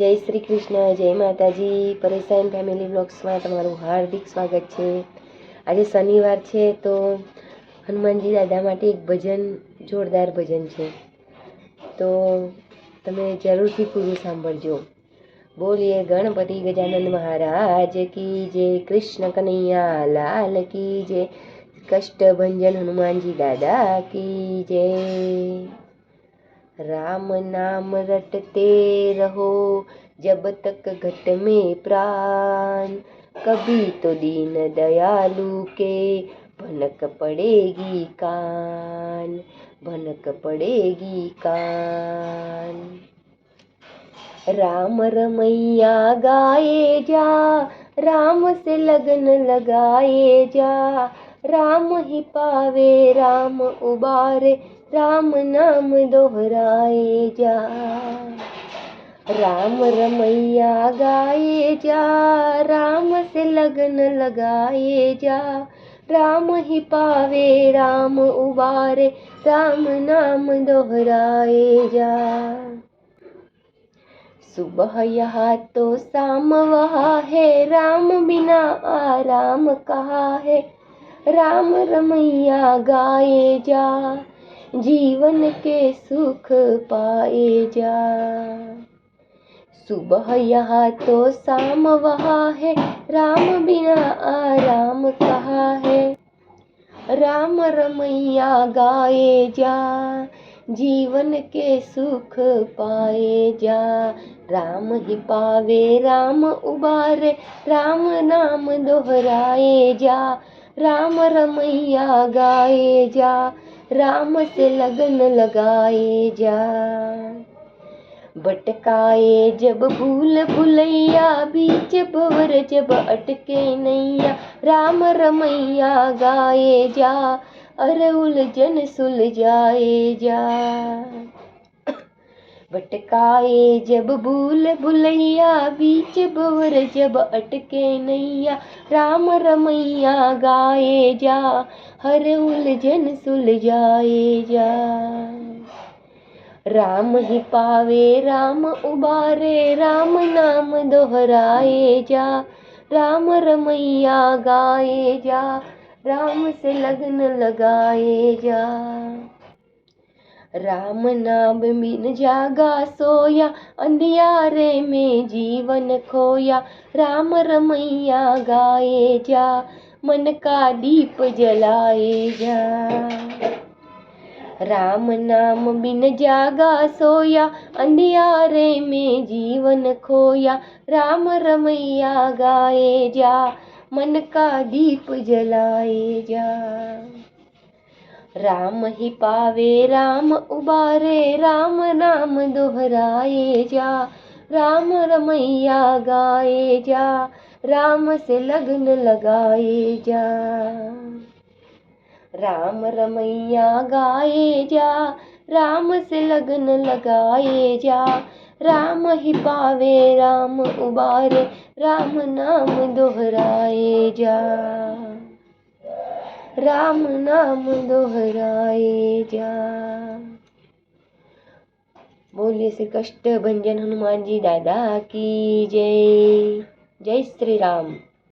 જય શ્રી કૃષ્ણ, જય માતાજી. પરેશાન ફેમિલી બ્લોગ્સમાં તમારું હાર્દિક સ્વાગત છે. આજે શનિવાર છે તો હનુમાનજી દાદા માટે એક ભજન, જોરદાર ભજન છે. તો તમે જરૂરથી પૂરું સાંભળજો. બોલીએ ગણપતિ ગજાનંદ મહારાજ કી જે કૃષ્ણ કનૈયા લાલ કી જે કષ્ટભંજન હનુમાનજી દાદા કી જય. राम नाम रटते रहो, जब तक घट में प्राण। कभी तो दीन दयालु के भनक पड़ेगी कान, भनक पड़ेगी कान। राम रमैया गाए जा, राम से लगन लगाए जा, राम ही पावे राम उबारे राम नाम दोहराए जा। राम रमैया गाए जा। राम से लगन लगाए जा। राम ही पावे, राम उबारे। राम नाम दोहराए जा। सुबह यहाँ तो शाम वहा है। राम बिना आराम कहा है? राम रमैया गाए जा। जीवन के सुख पाए जा। सुबह यहाँ तो शाम वहाँ है, राम बिना आराम कहा है? राम रमैया गाए जा, जीवन के सुख पाए जा। राम ही पावे, राम उबारे, राम नाम दोहराए जा। राम रमैया गाए जा राम से लगन लगाए जा भटकाए जब भूल भुलैया बीच भवर जब अटके नैया। राम रमैया गाए जा अरे उलझन सुलझाए जा। भटकाए जब भूल भुलैया, बीच भवर जब अटके नैया, राम रमैया गाए जा, हर उलझन सुलझाए जा। राम ही पावे, राम उबारे, राम नाम दोहराए जा, राम रमैया गाए जा, राम से लगन लगाए जा। राम नाम बिन जागा सोया, अंधियारे में जीवन खोया। राम रमैया गाए जा, मन का दीप जलाए जा। राम नाम बिन जागा सोया, अंधियारे में जीवन खोया। राम रमैया गाए जा, मन का दीप जलाए जा। राम ही पावे, राम उबारे, राम नाम दोहराए जा। राम रमैया गाए जा, राम से लगन लगाए जा। राम रमैया गाए जा, राम से लगन लगाए जा। राम ही पावे, राम उबारे, राम नाम दोहराए जा। राम नाम दोहराए जा बोलिए श्री कष्ट भंजन हनुमान जी दादा की जय। जय श्री राम।